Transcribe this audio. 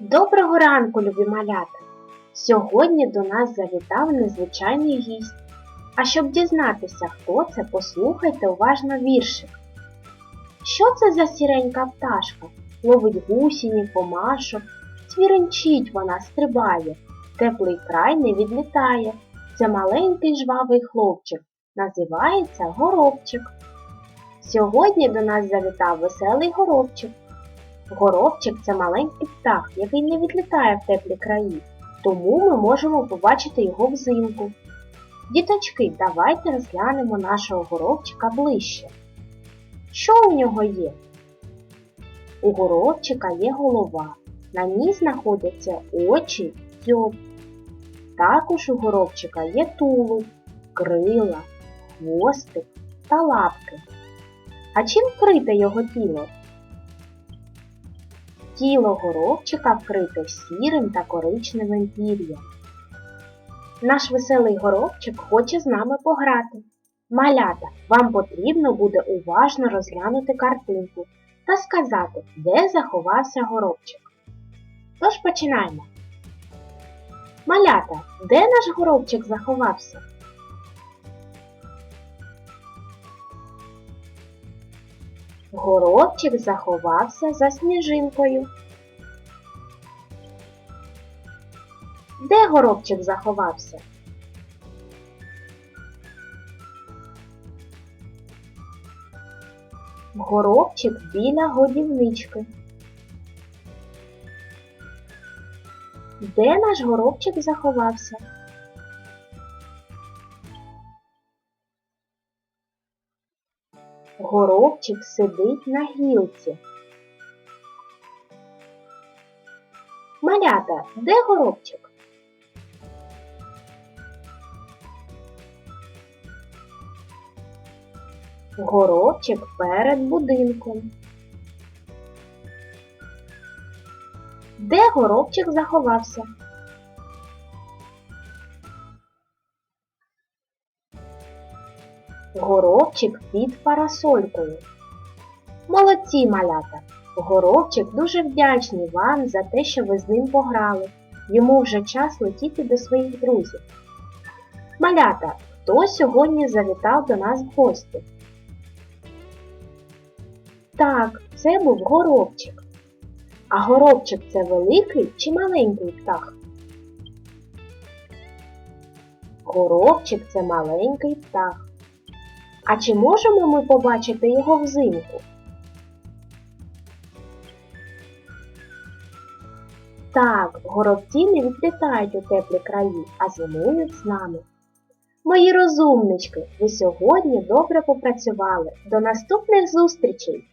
Доброго ранку, любі малята! Сьогодні до нас завітав незвичайний гість. А щоб дізнатися, хто це, послухайте уважно віршик. Що це за сіренька пташка? Ловить гусіні, комашок, цвіренчить вона стрибає, теплий край не відлітає. Це маленький жвавий хлопчик, називається горобчик. Сьогодні до нас завітав веселий горобчик. Горобчик це маленький птах, який не відлітає в теплі краї, тому ми можемо побачити його взимку. Діточки, давайте розглянемо нашого горобчика ближче. Що у нього є? У горобчика є голова, на ній знаходяться очі, дзьоб. Також у горобчика є тулуб, крила, хвостик та лапки. А чим вкрите його тіло? Тіло горобчика вкрите сірим та коричневим пір'ям. Наш веселий горобчик хоче з нами пограти. Малята, вам потрібно буде уважно розглянути картинку та сказати, де заховався горобчик. Тож починаємо. Малята, де наш горобчик заховався? Горобчик заховався за сніжинкою. Де горобчик заховався? Горобчик біля годівнички. Де наш горобчик заховався? Горобчик сидить на гілці. Малята, де горобчик? Горобчик перед будинком. Де горобчик заховався? Горобчик під парасолькою. Молодці, малята! Горобчик дуже вдячний вам за те, що ви з ним пограли. Йому вже час летіти до своїх друзів. Малята, хто сьогодні завітав до нас в гості? Так, це був горобчик. А горобчик це великий чи маленький птах? Горобчик це маленький птах. А чи можемо ми побачити його взимку? Так, горобці не відлітають у теплі краї, а зимують з нами. Мої розумнички, ви сьогодні добре попрацювали. До наступних зустрічей!